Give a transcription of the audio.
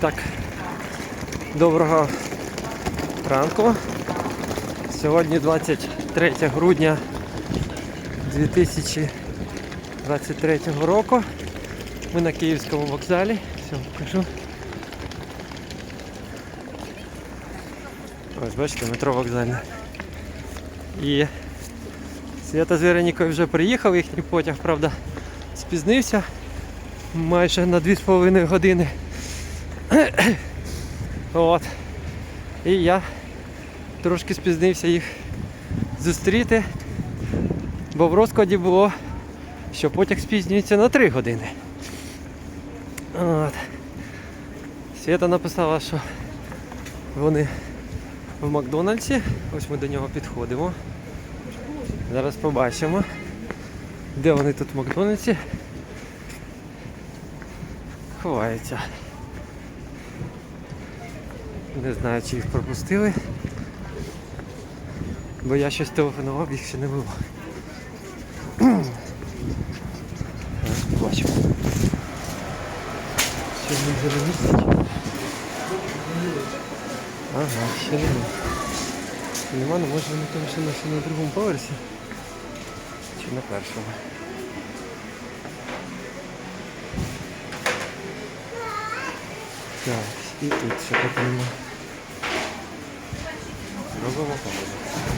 Так, доброго ранку. Сьогодні 23 грудня 2023 року. Ми на Київському вокзалі. Все, покажу. Ось бачите, метро вокзальне. І Свята з Веронікою вже приїхав, їхній потяг, правда, спізнився майже на 2,5 години. От. І я трошки спізнився їх зустріти, бо в розкладі було, що потяг спізнюється на 3 години. От. Свята написала, що вони в Макдональдсі. Ось ми до нього підходимо. Зараз побачимо, де вони тут в Макдональдсі ховаються. Не знаю, чи їх пропустили. Бо я щось телефонував, їх ще не було. Побачимо. Ще не вже на місці? Ага, ще нема. Нема, ну може вони там ще на, другому поверсі. Чи на першому. Так, і тут ще нема. ログボコンです。